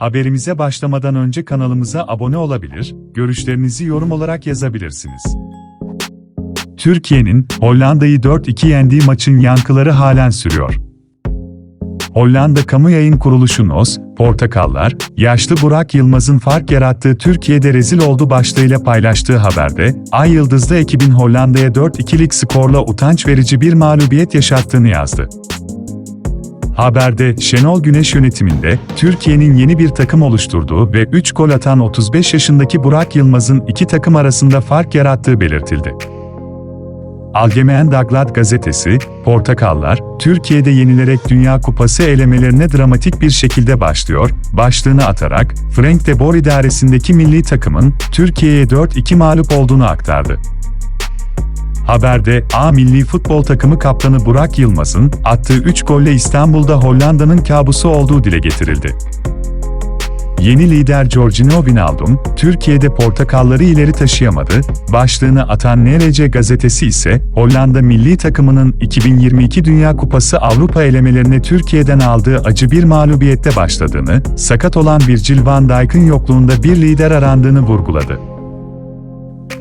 Haberimize başlamadan önce kanalımıza abone olabilir, görüşlerinizi yorum olarak yazabilirsiniz. Türkiye'nin Hollanda'yı 4-2 yendiği maçın yankıları halen sürüyor. Hollanda kamu yayın kuruluşu NOS, Portakallar, yaşlı Burak Yılmaz'ın fark yarattığı Türkiye'de rezil oldu başlığıyla paylaştığı haberde, Ay Yıldız'da ekibin Hollanda'ya 4-2'lik skorla utanç verici bir mağlubiyet yaşattığını yazdı. Haberde, Şenol Güneş yönetiminde, Türkiye'nin yeni bir takım oluşturduğu ve 3 gol atan 35 yaşındaki Burak Yılmaz'ın iki takım arasında fark yarattığı belirtildi. Algemeyen Dagblad gazetesi, Portakallar, Türkiye'de yenilerek Dünya Kupası elemelerine dramatik bir şekilde başlıyor, başlığını atarak, Frank de Boer idaresindeki milli takımın, Türkiye'ye 4-2 mağlup olduğunu aktardı. Haberde, A milli futbol takımı kaptanı Burak Yılmaz'ın, attığı 3 golle İstanbul'da Hollanda'nın kabusu olduğu dile getirildi. Yeni lider Jorginho Wijnaldum, Türkiye'de portakalları ileri taşıyamadı, başlığını atan NRC gazetesi ise, Hollanda milli takımının 2022 Dünya Kupası Avrupa elemelerine Türkiye'den aldığı acı bir mağlubiyette başladığını, sakat olan Virgil van Dijk'ın yokluğunda bir lider arandığını vurguladı.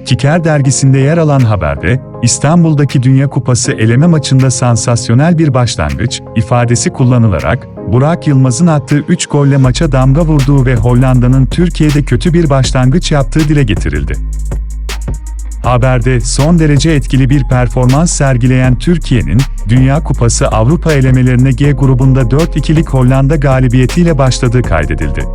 Kicker dergisinde yer alan haberde, İstanbul'daki Dünya Kupası eleme maçında sansasyonel bir başlangıç ifadesi kullanılarak, Burak Yılmaz'ın attığı 3 golle maça damga vurduğu ve Hollanda'nın Türkiye'de kötü bir başlangıç yaptığı dile getirildi. Haberde son derece etkili bir performans sergileyen Türkiye'nin, Dünya Kupası Avrupa elemelerine G grubunda 4-2'lik Hollanda galibiyetiyle başladığı kaydedildi.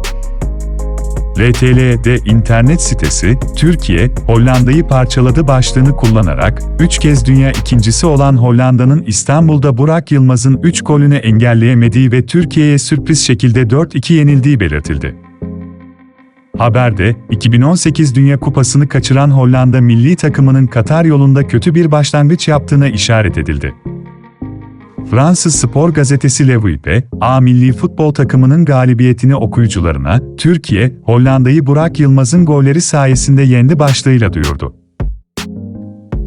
RTL'de internet sitesi, Türkiye, Hollanda'yı parçaladı başlığını kullanarak, 3 kez dünya ikincisi olan Hollanda'nın İstanbul'da Burak Yılmaz'ın 3 golünü engelleyemediği ve Türkiye'ye sürpriz şekilde 4-2 yenildiği belirtildi. Haberde, 2018 Dünya Kupası'nı kaçıran Hollanda milli takımının Katar yolunda kötü bir başlangıç yaptığına işaret edildi. Fransız spor gazetesi Le Vuipe, A milli futbol takımının galibiyetini okuyucularına, Türkiye, Hollanda'yı Burak Yılmaz'ın golleri sayesinde yendi başlığıyla duyurdu.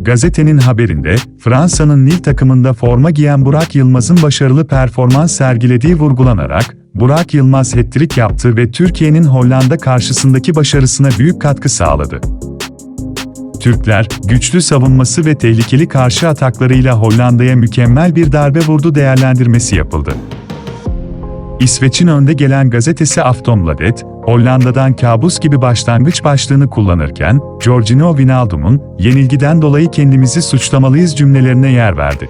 Gazetenin haberinde, Fransa'nın Nil takımında forma giyen Burak Yılmaz'ın başarılı performans sergilediği vurgulanarak, Burak Yılmaz hat-trick yaptı ve Türkiye'nin Hollanda karşısındaki başarısına büyük katkı sağladı. Türkler, güçlü savunması ve tehlikeli karşı ataklarıyla Hollanda'ya mükemmel bir darbe vurdu değerlendirmesi yapıldı. İsveç'in önde gelen gazetesi Aftonbladet, Hollanda'dan kabus gibi başlangıç başlığını kullanırken, Jorginho Wijnaldum'un yenilgiden dolayı kendimizi suçlamalıyız cümlelerine yer verdi.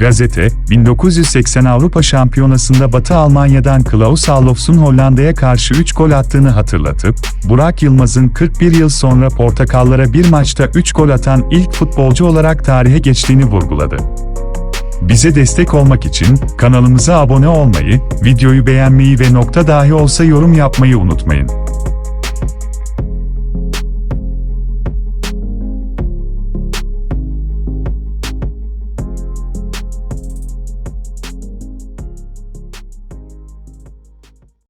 Gazete, 1980 Avrupa Şampiyonası'nda Batı Almanya'dan Klaus Allofs'un Hollanda'ya karşı 3 gol attığını hatırlatıp, Burak Yılmaz'ın 41 yıl sonra Portakallara bir maçta 3 gol atan ilk futbolcu olarak tarihe geçtiğini vurguladı. Bize destek olmak için kanalımıza abone olmayı, videoyu beğenmeyi ve nokta dahi olsa yorum yapmayı unutmayın.